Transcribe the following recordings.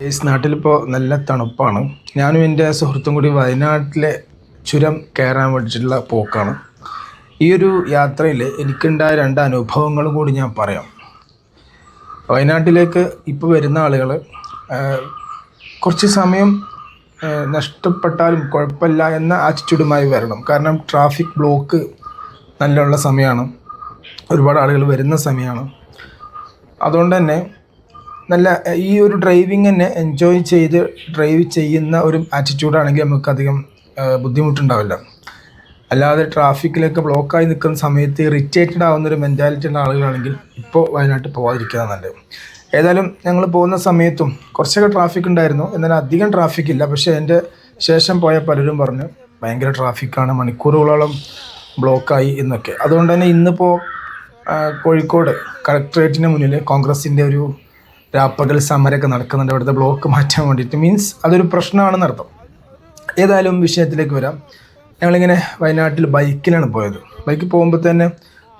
ഈ നാട്ടിലിപ്പോൾ നല്ല തണുപ്പാണ്. ഞാനും എന്റെ സുഹൃത്തും കൂടി വയനാട്ടിലെ ചുരം കയറാൻ വേണ്ടിയിട്ടുള്ള പോക്കാണ്. ഈ ഒരു യാത്രയിൽ എനിക്കുണ്ടായ രണ്ട് അനുഭവങ്ങളും കൂടി ഞാൻ പറയാം. വയനാട്ടിലേക്ക് ഇപ്പോൾ വരുന്ന ആളുകൾ കുറച്ച് സമയം നഷ്ടപ്പെട്ടാലും കുഴപ്പമില്ല എന്ന ആറ്റിറ്റ്യൂഡുമായി വരണം. കാരണം ട്രാഫിക് ബ്ലോക്ക് നല്ലുള്ള സമയമാണ് ഒരുപാട് ആളുകൾ വരുന്ന സമയമാണ് അതുകൊണ്ട് തന്നെ നല്ല ഈ ഒരു ഡ്രൈവിംഗ് തന്നെ എൻജോയ് ചെയ്ത് ഡ്രൈവ് ചെയ്യുന്ന ഒരു ആറ്റിറ്റ്യൂഡാണെങ്കിൽ നമുക്കധികം അധികം ബുദ്ധിമുട്ടുണ്ടാവില്ല. അല്ലാതെ ട്രാഫിക്കിലൊക്കെ ബ്ലോക്കായി നിൽക്കുന്ന സമയത്ത് ഇറിറ്റേറ്റഡ് ആവുന്ന ഒരു മെന്റാലിറ്റി ഉള്ള ആളുകളാണെങ്കിൽ ഇപ്പോൾ വയനാട്ടിൽ പോകാതിരിക്കുക നല്ലത്. ഏതായാലും ഞങ്ങൾ പോകുന്ന സമയത്തും കുറച്ചൊക്കെ ട്രാഫിക് ഉണ്ടായിരുന്നു. എന്നാൽ അധികം ട്രാഫിക് ഇല്ല. പക്ഷേ എന്റെ ശേഷം പോയ പലരും പറഞ്ഞു ഭയങ്കര ട്രാഫിക്കാണ് മണിക്കൂറുകളോളം ബ്ലോക്കായി എന്നൊക്കെ. അതുകൊണ്ട് തന്നെ ഇന്നിപ്പോൾ കോഴിക്കോട് കളക്ട്രേറ്റിന് മുന്നിൽ കോൺഗ്രസിന്റെ ഒരു രാപ്പകൽ സമരമൊക്കെ നടക്കുന്നുണ്ട്. അവിടുത്തെ ബ്ലോക്ക് മാറ്റാൻ വേണ്ടിയിട്ട്. മീൻസ് അതൊരു പ്രശ്നമാണെന്ന് അർത്ഥം. ഏതായാലും വിഷയത്തിലേക്ക് വരാം. ഞങ്ങളിങ്ങനെ വയനാട്ടിൽ ബൈക്കിലാണ് പോയത്. ബൈക്ക് പോകുമ്പോൾ തന്നെ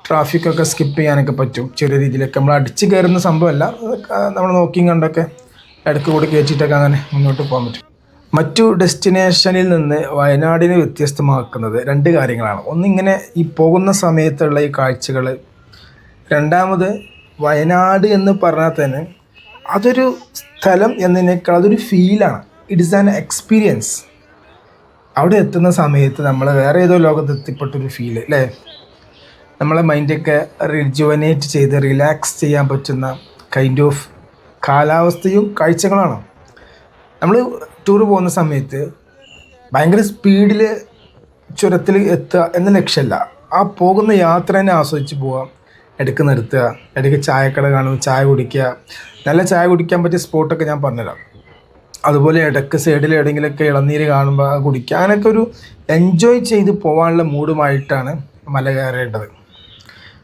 ട്രാഫിക്കൊക്കെ സ്കിപ്പ് ചെയ്യാനൊക്കെ പറ്റും. ചെറിയ രീതിയിലൊക്കെ. നമ്മൾ അടിച്ച് കയറുന്ന സംഭവമല്ല. നമ്മൾ നോക്കിയും കണ്ടൊക്കെ ഇടയ്ക്ക് കൂടി കയറ്റിയിട്ടൊക്കെ അങ്ങനെ മുന്നോട്ട് പോകാൻ പറ്റും. മറ്റു ഡെസ്റ്റിനേഷനിൽ നിന്ന് വയനാടിനെ വ്യത്യസ്തമാക്കുന്നത് രണ്ട് കാര്യങ്ങളാണ്. ഒന്നിങ്ങനെ ഈ പോകുന്ന സമയത്തുള്ള ഈ കാഴ്ചകൾ രണ്ടാമത് വയനാട് എന്ന് പറഞ്ഞാൽ തന്നെ അതൊരു സ്ഥലം എന്നതിനേക്കാൾ അതൊരു ഫീലാണ് ഇറ്റ് ഇസ് ആൻ എക്സ്പീരിയൻസ് അവിടെ എത്തുന്ന സമയത്ത് നമ്മൾ വേറെ ഏതോ ലോകത്ത് എത്തിപ്പെട്ടൊരു ഫീൽ അല്ലേ നമ്മളെ മൈൻഡൊക്കെ റിജുവനേറ്റ് ചെയ്ത് റിലാക്സ് ചെയ്യാൻ പറ്റുന്ന കൈൻഡ് ഓഫ് കാലാവസ്ഥയും കാഴ്ചകളാണ്. നമ്മൾ ടൂർ പോകുന്ന സമയത്ത് ഭയങ്കര സ്പീഡിൽ ചുരത്തിൽ എത്തുക എന്ന ലക്ഷ്യമല്ല. ആ പോകുന്ന യാത്ര തന്നെ ആസ്വദിച്ച് പോവാം. ഇടയ്ക്ക് നിർത്തുക ഇടയ്ക്ക് ചായക്കട കാണും ചായ കുടിക്കുക നല്ല ചായ കുടിക്കാൻ പറ്റിയ സ്പോട്ടൊക്കെ ഞാൻ പറഞ്ഞുതരാം. അതുപോലെ ഇടയ്ക്ക് സൈഡിൽ എവിടെയെങ്കിലുമൊക്കെ ഇളനീര് കാണുമ്പോൾ കുടിക്കുക. അങ്ങനെയൊക്കെ ഒരു എൻജോയ് ചെയ്ത് പോകാനുള്ള മൂഡുമായിട്ടാണ് മല കയറേണ്ടത്.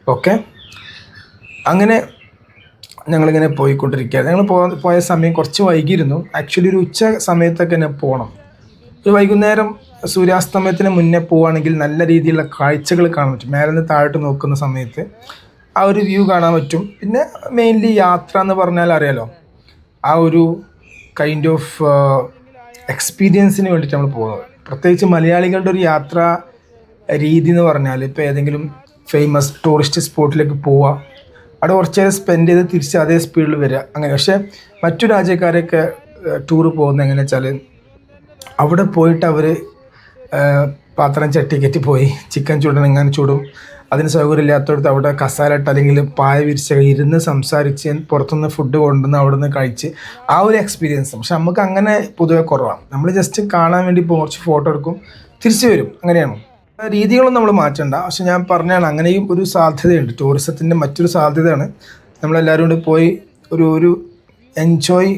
ഓക്കെ അങ്ങനെ ഞങ്ങളിങ്ങനെ പോയിക്കൊണ്ടിരിക്കുകയാണ്. ഞങ്ങൾ പോയ സമയം കുറച്ച് വൈകിയിരുന്നു. ആക്ച്വലി ഒരു ഉച്ച സമയത്തൊക്കെ തന്നെ പോകണം ഒരു വൈകുന്നേരം സൂര്യാസ്തമയത്തിന് മുന്നേ പോവുകയാണെങ്കിൽ നല്ല രീതിയിലുള്ള കാഴ്ചകൾ കാണാൻ പറ്റും. മേലെ നിന്ന് താഴോട്ട് നോക്കുന്ന സമയത്ത് ആ ഒരു വ്യൂ കാണാൻ പറ്റും. പിന്നെ മെയിൻലി യാത്ര എന്ന് പറഞ്ഞാൽ അറിയാലോ ആ ഒരു കൈൻഡ് ഓഫ് എക്സ്പീരിയൻസിന് വേണ്ടിയിട്ട് നമ്മൾ പോകുന്നത്. പ്രത്യേകിച്ച് മലയാളികളുടെ ഒരു യാത്ര രീതി എന്ന് പറഞ്ഞാൽ ഇപ്പോൾ ഏതെങ്കിലും ഫേമസ് ടൂറിസ്റ്റ് സ്പോട്ടിലേക്ക് പോവുക അവിടെ കുറച്ച് നേരം സ്പെൻഡ് ചെയ്ത് തിരിച്ച് അതേ സ്പീഡിൽ വരിക അങ്ങനെ. പക്ഷേ മറ്റു രാജ്യക്കാരൊക്കെ ടൂർ പോകുന്നത് എങ്ങനെ വെച്ചാൽ അവിടെ പോയിട്ട് അവർ പാത്രം ചട്ടി കെട്ടി പോയി ചിക്കൻ ചൂടണം എങ്ങനെ ചൂടും. അതിന് സൗകര്യമില്ലാത്തടത്ത് അവിടെ കസാലട്ട് അല്ലെങ്കിൽ പായ വിരിച്ച് ഇരുന്ന് സംസാരിച്ച് പുറത്തുനിന്ന് ഫുഡ് കൊണ്ടുവന്ന് അവിടെ നിന്ന് കഴിച്ച് ആ ഒരു എക്സ്പീരിയൻസ് പക്ഷെ നമുക്ക് അങ്ങനെ പൊതുവെ കുറവാണ് നമ്മൾ ജസ്റ്റ് കാണാൻ വേണ്ടി കുറച്ച് ഫോട്ടോ എടുക്കും തിരിച്ചു വരും. അങ്ങനെയാണ്. രീതികളൊന്നും നമ്മൾ മാറ്റണ്ട. പക്ഷെ ഞാൻ പറഞ്ഞാണ് അങ്ങനെയും ഒരു സാധ്യതയുണ്ട്. ടൂറിസത്തിന്റെ മറ്റൊരു സാധ്യതയാണ്. നമ്മളെല്ലാവരും കൂടി പോയി ഒരു ഒരു എൻജോയ്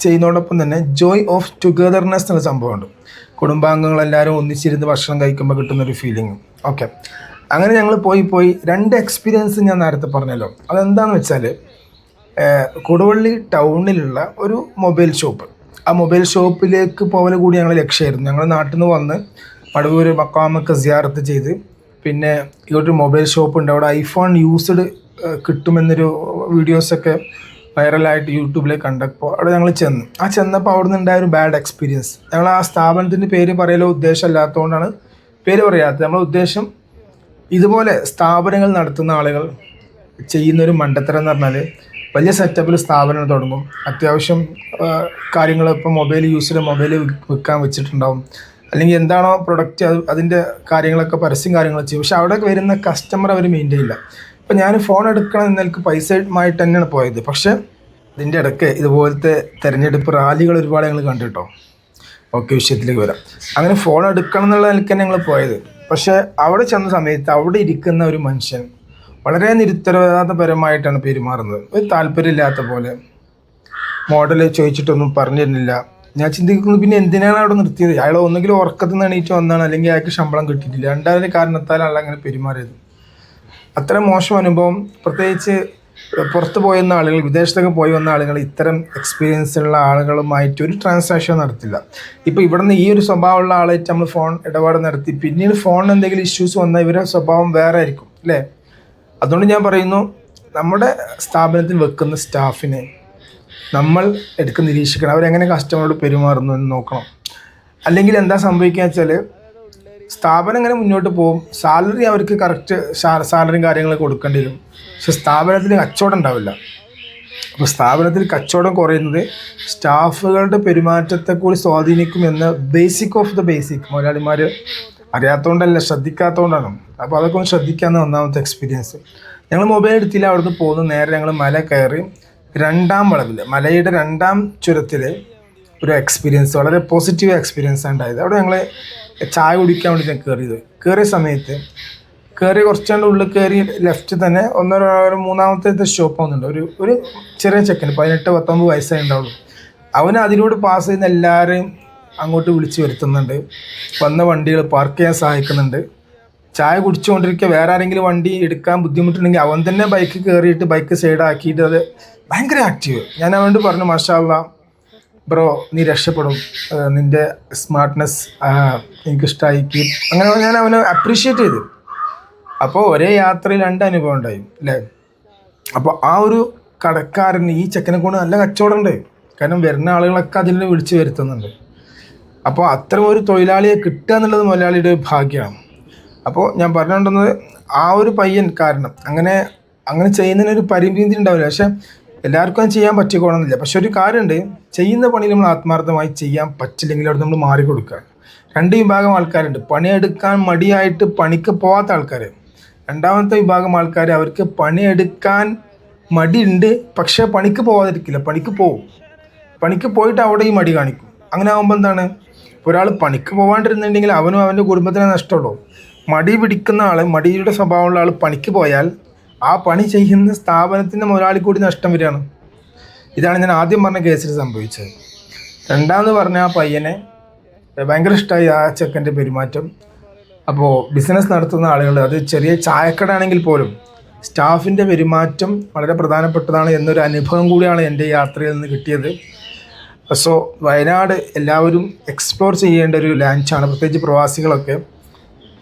ചെയ്യുന്നതോടൊപ്പം തന്നെ ജോയ് ഓഫ് ടുഗദർനെസ് എന്നുള്ള സംഭവമുണ്ട്. കുടുംബാംഗങ്ങളെല്ലാവരും ഒന്നിച്ചിരുന്ന് ഭക്ഷണം കഴിക്കുമ്പോൾ കിട്ടുന്നൊരു ഫീലിംഗ് ഓക്കെ അങ്ങനെ ഞങ്ങൾ പോയി പോയി. രണ്ട് എക്സ്പീരിയൻസ് ഞാൻ നേരത്തെ പറഞ്ഞല്ലോ. അതെന്താണെന്ന് വെച്ചാൽ കൊടുവള്ളി ടൗണിലുള്ള ഒരു മൊബൈൽ ഷോപ്പ്. ആ മൊബൈൽ ഷോപ്പിലേക്ക് പോകൽ കൂടി ഞങ്ങൾ ലക്ഷ്യമായിരുന്നു. ഞങ്ങൾ നാട്ടിൽ നിന്ന് വന്ന് പടുവൂർ മക്കാമൊക്കെ സിയാറത്ത് ചെയ്ത് പിന്നെ ഒരു മൊബൈൽ ഷോപ്പ് ഉണ്ട്. അവിടെ ഐഫോൺ യൂസ്ഡ് കിട്ടുമെന്നൊരു വീഡിയോസൊക്കെ വൈറലായിട്ട് യൂട്യൂബിൽ കണ്ടപ്പോൾ അവിടെ ഞങ്ങൾ ചെന്നു. ആ ചെന്നപ്പോൾ അവിടെ നിന്നുണ്ടായ ഒരു ബാഡ് എക്സ്പീരിയൻസ് ഞങ്ങൾ ആ സ്ഥാപനത്തിന്റെ പേര് പറയലോ ഉദ്ദേശം അല്ലാത്തതുകൊണ്ടാണ് പേര് പറയാത്തത്. നമ്മളെ ഉദ്ദേശം ഇതുപോലെ സ്ഥാപനങ്ങൾ നടത്തുന്ന ആളുകൾ ചെയ്യുന്നൊരു മണ്ടത്തരം എന്ന് പറഞ്ഞാൽ വലിയ സെറ്റപ്പിൽ സ്ഥാപനം തുടങ്ങും. അത്യാവശ്യം കാര്യങ്ങൾ ഇപ്പോൾ മൊബൈൽ യൂസിൽ മൊബൈൽ വിൽക്കാൻ വെച്ചിട്ടുണ്ടാവും. അല്ലെങ്കിൽ എന്താണോ പ്രൊഡക്റ്റ് അത് അതിന്റെ കാര്യങ്ങളൊക്കെ പരസ്യം കാര്യങ്ങൾ ചെയ്യും. പക്ഷേ അവിടെ വരുന്ന കസ്റ്റമർ അവർ മെയിന്റെയിൻ ഇല്ല ഇപ്പം ഞാൻ ഫോൺ എടുക്കണം എന്ന് എനിക്ക് പൈസയുമായിട്ട് തന്നെയാണ് പോയത്. പക്ഷേ ഇതിന്റെ ഇടയ്ക്ക് ഇതുപോലത്തെ തിരഞ്ഞെടുപ്പ് റാലികൾ ഒരുപാട് ഞങ്ങൾ കണ്ടിട്ടോ? ഓക്കെ വിഷയത്തിലേക്ക് വരാം. അങ്ങനെ ഫോൺ എടുക്കണം എന്നുള്ള നിലയ്ക്ക് തന്നെ ഞങ്ങൾ പോയത്. പക്ഷേ അവിടെ ചെന്ന സമയത്ത് അവിടെ ഇരിക്കുന്ന ഒരു മനുഷ്യൻ വളരെ നിരുത്തരവാദപരമായിട്ടാണ് പെരുമാറുന്നത്. ഒരു താല്പര്യമില്ലാത്ത പോലെ. മോഡൽ ചോദിച്ചിട്ടൊന്നും പറഞ്ഞിരുന്നില്ല. ഞാൻ ചിന്തിക്കുന്നത് പിന്നെ എന്തിനാണ് അവിടെ നിർത്തിയത്? അയാൾ ഒന്നുകിൽ ഉറക്കത്തിൽ നിന്ന് എണീറ്റ് വന്നാണ് അല്ലെങ്കിൽ അയാൾക്ക് ശമ്പളം കിട്ടിയിട്ടില്ല. രണ്ടാമത്തെ കാരണത്താലാണ് അങ്ങനെ പെരുമാറിയത്. അത്ര മോശം അനുഭവം. പ്രത്യേകിച്ച് പുറത്ത് പോയി വന്ന ആളുകൾ വിദേശത്തൊക്കെ പോയി വന്ന ആളുകൾ ഇത്തരം എക്സ്പീരിയൻസ് ഉള്ള ആളുകളുമായിട്ട് ഒരു ട്രാൻസാക്ഷൻ നടത്തില്ല. ഇപ്പോൾ ഇവിടെ നിന്ന് ഈ ഒരു സ്വഭാവമുള്ള ആളായിട്ട് നമ്മൾ ഫോൺ ഇടപാട് നടത്തി പിന്നീട് ഫോണിന് എന്തെങ്കിലും ഇഷ്യൂസ് വന്നാൽ ഇവരുടെ സ്വഭാവം വേറെ ആയിരിക്കും അല്ലേ? അതുകൊണ്ട് ഞാൻ പറയുന്നു നമ്മുടെ സ്ഥാപനത്തിൽ വെക്കുന്ന സ്റ്റാഫിനെ നമ്മൾ എടുക്കുന്ന നിരീക്ഷിക്കണം. അവരെങ്ങനെ കസ്റ്റമറോട് പെരുമാറുന്നു എന്ന് നോക്കണം. അല്ലെങ്കിൽ എന്താ സംഭവിക്കുക വെച്ചാൽ സ്ഥാപനം ഇങ്ങനെ മുന്നോട്ട് പോകും. സാലറി അവർക്ക് കറക്റ്റ് സാലറിയും കാര്യങ്ങളും കൊടുക്കേണ്ടി വരും. പക്ഷെ സ്ഥാപനത്തിൽ കച്ചവടം ഉണ്ടാവില്ല. അപ്പോൾ സ്ഥാപനത്തിൽ കച്ചവടം കുറയുന്നത് സ്റ്റാഫുകളുടെ പെരുമാറ്റത്തെ കൂടി സ്വാധീനിക്കും എന്ന ബേസിക് ഓഫ് ദ ബേസിക് മുതലാളിമാർ അറിയാത്തതുകൊണ്ടല്ല ശ്രദ്ധിക്കാത്തതുകൊണ്ടാണ് അപ്പോൾ അതൊക്കെ ഒന്ന് ശ്രദ്ധിക്കാമെന്ന് ഒന്നാമത്തെ എക്സ്പീരിയൻസ് ഞങ്ങൾ മൊബൈൽ എടുത്തില്ല അവിടുന്ന് പോകുന്നു. നേരെ ഞങ്ങൾ മല കയറി രണ്ടാം വളവിൽ മലയുടെ രണ്ടാം ചുരത്തിൽ ഒരു എക്സ്പീരിയൻസ് വളരെ പോസിറ്റീവ് എക്സ്പീരിയൻസ് ഉണ്ടായത്. അവിടെ ഞങ്ങൾ ചായ കുടിക്കാൻ വേണ്ടി ഞാൻ കയറിയത് കയറിയ സമയത്ത് കയറി കുറച്ചുകൊണ്ട് ഉള്ളിൽ കയറി ലെഫ്റ്റ് തന്നെ ഒന്നര ഒരു മൂന്നാമത്തെ ഷോപ്പ് ആവുന്നുണ്ട് ഒരു ഒരു ചെറിയ ചെക്കൻ പതിനെട്ട് പത്തൊമ്പത് വയസ്സായി ഉണ്ടാവുള്ളൂ അവൻ അതിലൂടെ പാസ് ചെയ്യുന്ന എല്ലാവരെയും അങ്ങോട്ട് വിളിച്ച് വരുത്തുന്നുണ്ട്. വന്ന വണ്ടികൾ പാർക്ക് ചെയ്യാൻ സഹായിക്കുന്നുണ്ട്. ചായ കുടിച്ചുകൊണ്ടിരിക്കുക. വേറെ ആരെങ്കിലും വണ്ടി എടുക്കാൻ ബുദ്ധിമുട്ടുണ്ടെങ്കിൽ അവൻ തന്നെ ബൈക്ക് കയറിയിട്ട് ബൈക്ക് സൈഡാക്കിയിട്ട് അത് ഭയങ്കര ആക്റ്റീവ് ഞാൻ അവനോട് പറഞ്ഞു മാഷാല്ല ബ്രോ നീ രക്ഷപ്പെടും. നിന്റെ സ്മാർട്ട്നെസ് എനിക്കിഷ്ടമായി അങ്ങനെ ഞാൻ അവനെ അപ്രീഷിയേറ്റ് ചെയ്തു. അപ്പോൾ ഒരേ യാത്രയിൽ രണ്ട് അനുഭവം ഉണ്ടായി അല്ലേ? അപ്പോൾ ആ ഒരു കടക്കാരന് ഈ ചെക്കനെ കൊണ്ട് നല്ല കച്ചവടം ഉണ്ട്. കാരണം വരുന്ന ആളുകളൊക്കെ അതിൽ വിളിച്ചു വരുത്തുന്നുണ്ട്. അപ്പോൾ അത്തരം ഒരു തൊഴിലാളിയെ കിട്ടുക എന്നുള്ളത് മുതലാളിയുടെ ഭാഗ്യമാണ്. അപ്പോൾ ഞാൻ പറഞ്ഞുകൊണ്ടുന്നത് ആ ഒരു പയ്യൻ കാരണം അങ്ങനെ അങ്ങനെ ചെയ്യുന്നതിനൊരു പരിമിതി ഉണ്ടാവില്ല. പക്ഷെ എല്ലാവർക്കും അത് ചെയ്യാൻ പറ്റിക്കോണമെന്നില്ല പക്ഷെ ഒരു കാര്യമുണ്ട്. ചെയ്യുന്ന പണി നമ്മൾ ആത്മാർത്ഥമായി ചെയ്യാൻ പറ്റില്ലെങ്കിൽ അവിടെ നമ്മൾ മാറി കൊടുക്കുക. രണ്ട് വിഭാഗം ആൾക്കാരുണ്ട്. പണിയെടുക്കാൻ മടിയായിട്ട് പണിക്ക് പോകാത്ത ആൾക്കാർ രണ്ടാമത്തെ വിഭാഗം ആൾക്കാർ അവർക്ക് പണിയെടുക്കാൻ മടിയുണ്ട്. പക്ഷേ പണിക്ക് പോകാതിരിക്കില്ല പണിക്ക് പോകും പണിക്ക് പോയിട്ട് അവിടെ ഈ മടി കാണിക്കും. അങ്ങനെ ആകുമ്പോൾ എന്താണ്? ഒരാൾ പണിക്ക് പോകാണ്ടിരുന്നുണ്ടെങ്കിൽ അവനും അവന്റെ കുടുംബത്തിനെ നഷ്ടമുള്ളൂ മടി പിടിക്കുന്ന ആൾ മടിയുടെ സ്വഭാവമുള്ള ആൾ പണിക്ക് പോയാൽ ആ പണി ചെയ്യുന്ന സ്ഥാപനത്തിന്റെ മുതലാളി കൂടി നഷ്ടം വരികയാണ്. ഇതാണ് ഞാൻ ആദ്യം പറഞ്ഞ കേസിൽ സംഭവിച്ചത്. രണ്ടാമെന്ന് പറഞ്ഞ ആ പയ്യനെ ഭയങ്കര ഇഷ്ടമായി ആ ചെക്കന്റെ പെരുമാറ്റം. അപ്പോൾ ബിസിനസ് നടത്തുന്ന ആളുകൾ അത് ചെറിയ ചായക്കട ആണെങ്കിൽ പോലും സ്റ്റാഫിന്റെ പെരുമാറ്റം വളരെ പ്രധാനപ്പെട്ടതാണ് എന്നൊരു അനുഭവം കൂടിയാണ് എന്റെ യാത്രയിൽ നിന്ന് കിട്ടിയത്. സോ വയനാട് എല്ലാവരും എക്സ്പ്ലോർ ചെയ്യേണ്ട ഒരു ലാൻഡാണ് പ്രത്യേകിച്ച് പ്രവാസികളൊക്കെ.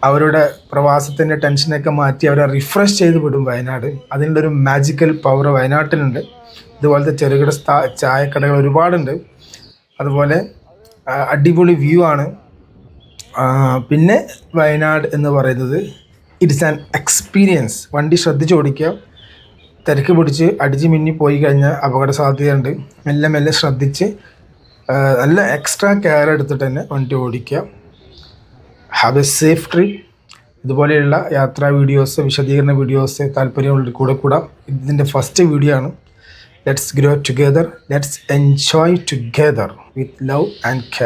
അവരുടെ പ്രവാസത്തിന്റെ ടെൻഷനൊക്കെ മാറ്റി അവരെ റിഫ്രഷ് ചെയ്ത് വിടും വയനാട്. അതിന്റെ ഒരു മാജിക്കൽ പവർ വയനാട്ടിലുണ്ട്. ഇതുപോലത്തെ ചെറുകിട സ്ഥാ ചായക്കടകൾ ഒരുപാടുണ്ട്. അതുപോലെ അടിപൊളി വ്യൂ ആണ്. പിന്നെ വയനാട് എന്ന് പറയുന്നത് ഇറ്റ്സ് ആൻ എക്സ്പീരിയൻസ് വണ്ടി ശ്രദ്ധിച്ച് ഓടിക്കുക. തിരക്ക് പിടിച്ച് അടിച്ച് മിന്നി പോയി കഴിഞ്ഞാൽ അപകട സാധ്യതയുണ്ട്. മെല്ലെ മെല്ലെ ശ്രദ്ധിച്ച് നല്ല എക്സ്ട്രാ കെയർ എടുത്തിട്ട് തന്നെ വണ്ടി ഓടിക്കുക. ഹാവ് എ സേഫ് ട്രിപ്പ് ഇതുപോലെയുള്ള യാത്രാ വീഡിയോസ് വിശദീകരണ വീഡിയോസ് താല്പര്യമുള്ള കൂടെ കൂടാം. ഇതിന്റെ ഫസ്റ്റ് വീഡിയോ ആണ്. Let's grow together let's enjoy together with love and care